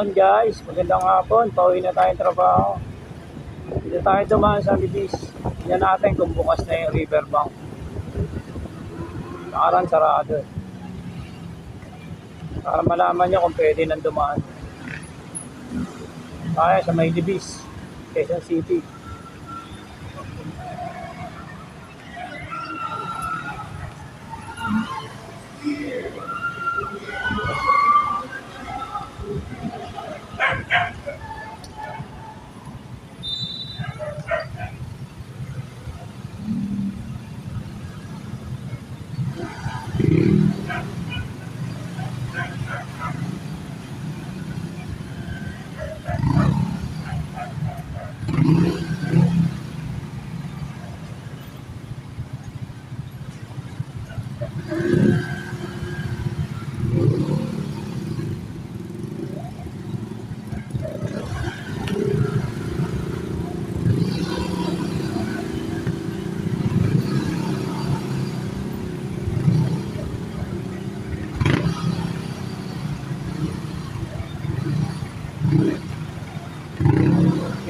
Yan guys, magandang hapon. Pauwi na tayong trabaho. Dito tayo dumaan sa Libis. Yan natin kung bukas na yung riverbank. Nakaran sarado. eh. Para malaman nyo kung pwede nang dumaan. Tayo sa may Libis, Quezon City.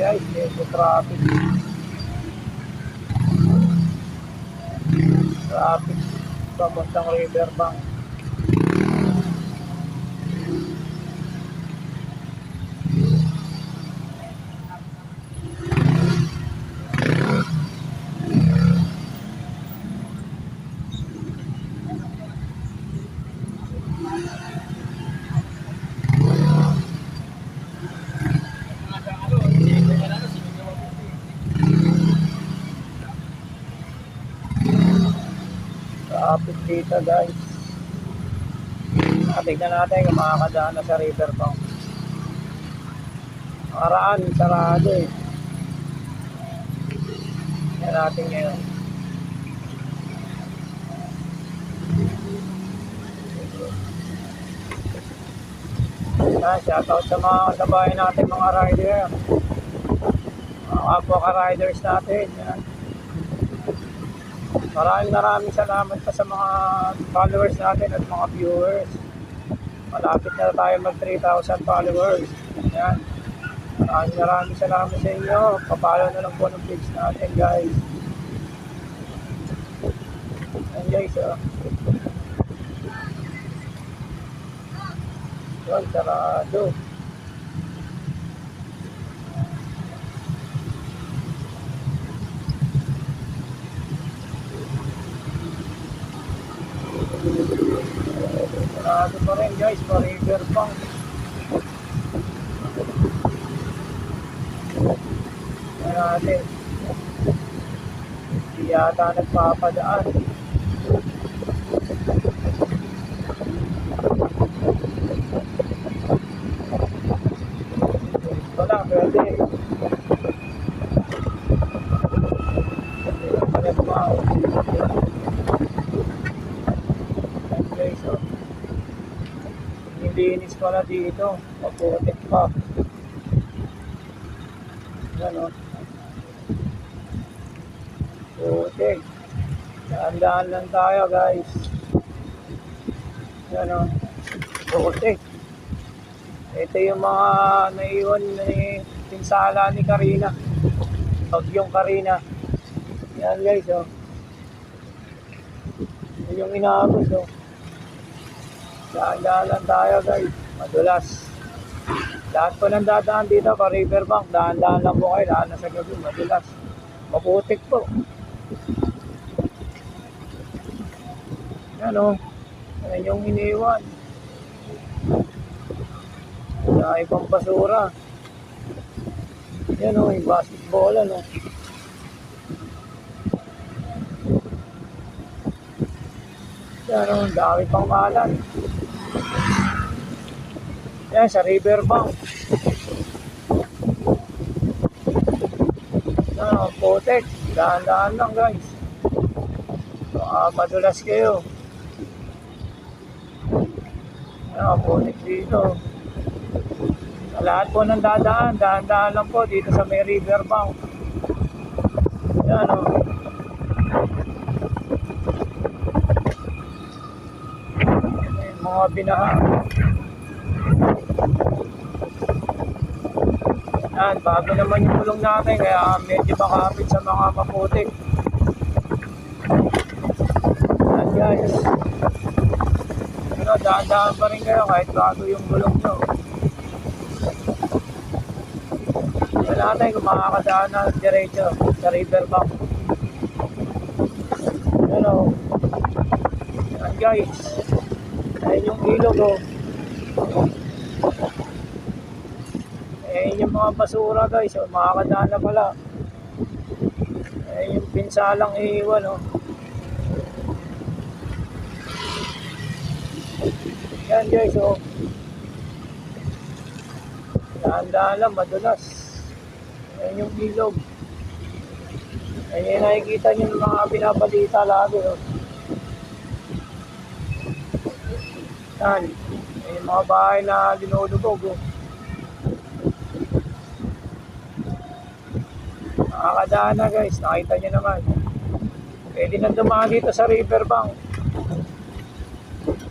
Guys, medyo traffic. Traffic. Papuntang riverbank. Traffic dito guys. Ah, Tignan natin kung makakadaan na sa riverbank. Nakaraan, sarado eh. Yan natin ngayon. Ah, shoutout sa mga kasabayan natin mga rider. Mga kapwa ka-riders natin. Yan. Maraming maraming salamat pa sa mga followers natin at mga viewers. Malapit na tayo mag 3,000 followers. Yan. Maraming maraming salamat sa inyo. Papalo na lang po ng page natin guys. Yan guys oh. Yan, sarado. Sarado pa rin guys, pa riverbank. Yan natin. Hindi yata nagpapadaan. Wala, pwede. Pwede pa. Yan guys, oh. Nilinis pala dito. Maputik pa. Yan o. Putik. Daan-daan lang tayo guys. Yan o. Putik. Ito yung mga naiwan ni pinsala ni Karina. Bagyong Karina. Yan guys o. Yan yung inaabot o. Daan-daan lang tayo guys. Madulas. Lahat po ng dadaan dito pa riverbank. Daan-daan lang po kayo. Daan na sa gabi. Madulas. Maputik po. Yan o. Yan yung iniwan. Wala ibang basura. Yan o. Yung basketball ano. Yan o. Dami pang malan. Yan, sa riverbank. Ano, putek. Dahan-dahan lang, guys. Baka madulas kayo. Ano, putek dito. Sa lahat po ng dadaan, dahan-dahan lang po dito sa may riverbank. Yan, o. May mga binaha. Yan, bago naman yung gulong natin, kaya medyo makapit sa mga maputik. Yan guys. Pero dahan-dahan pa rin kayo kahit bago yung gulong nyo. Yan natin kung makakadaan na diretso sa riverbank. Yan o. Yan guys. Ayan yung ilog o. Ayan yung mga basura guys. O, makakadaan na pala. Ayan yung pinsalang iiwan o. Yan guys o. Dahan-dahan lang, madulas. Ayan yung ilog. Ayan yung nakikita nyo ng mga binabalita lagi. Oh. Yan. Ayan yung mga bahay na linulubog. Oh. Nakakadaan na guys. Nakita nyo naman. Pwede na dumaan dito sa riverbank.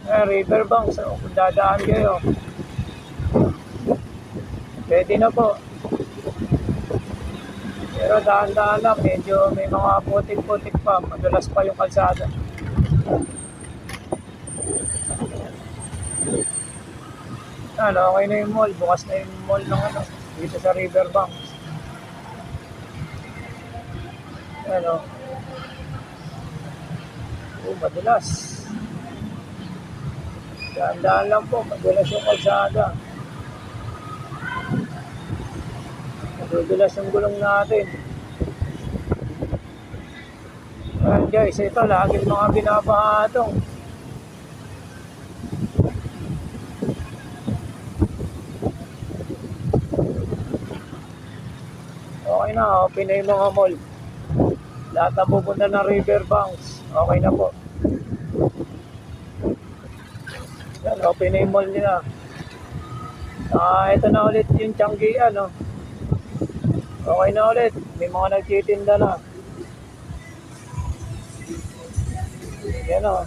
Eh, riverbank. So, kung dadaan kayo. Pwede na po. Pero dahan-dahan lang, medyo may mga putik-putik pa. Madulas pa yung kalsada. Ano, okay na yung mall. Bukas na yung mall ng ano, dito sa Riverbank. Ano. Oh, madulas. Dahan-dahan lang po, madulas yung kalsada. Madudulas yung gulong natin. Ayan guys, ito laging mga binabaha ito. Okay na, open na yung mga mall. Lahat na pupunta ng riverbanks. Okay na po. Yan, open na yung mall nila. Ah, ito na ulit yung Changi, ano. Okay na ulit. May mga nagtitinda na. Yan o.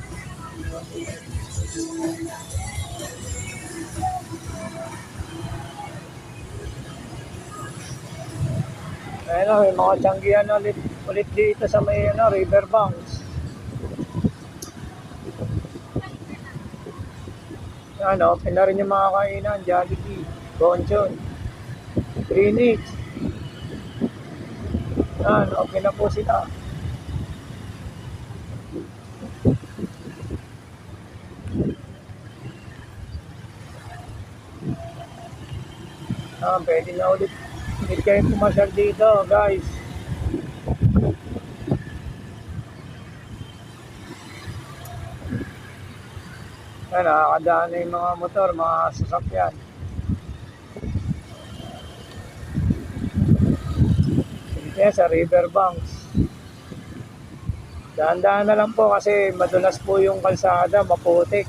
Ayan o, may mga tiyanggihan na ulit, ulit dito sa may ano, riverbanks. Yan o, na rin yung mga kainan, Jollibee, Bonchon, Greenwich. Yan, okay na po sila. Ah, pwede na ulit. Ulit kayo pumasyal dito, guys. Yan, nakakadaan na yung mga motor, mga sasakyan. Yan, sa riverbanks. Dahan-dahan na lang po kasi madulas po yung kalsada, maputik.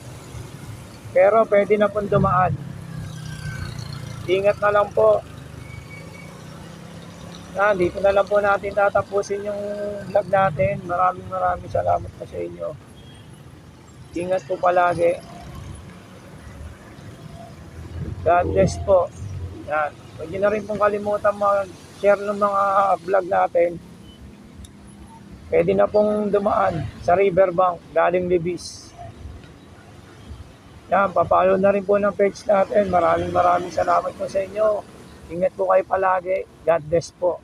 Pero pwede na pong dumaan. Ingat na lang po. Yan, dito na lang po natin tatapusin yung vlog natin. Maraming maraming salamat po sa inyo. Ingat po palagi. God bless po. Yan. Huwag niyo na rin pong kalimutan mag-share ng mga vlog natin. Pwede na pong dumaan sa riverbank galing Libis. Yan, papalo na rin po ng page natin. Maraming maraming salamat po sa inyo. Ingat po kayo palagi. God bless po.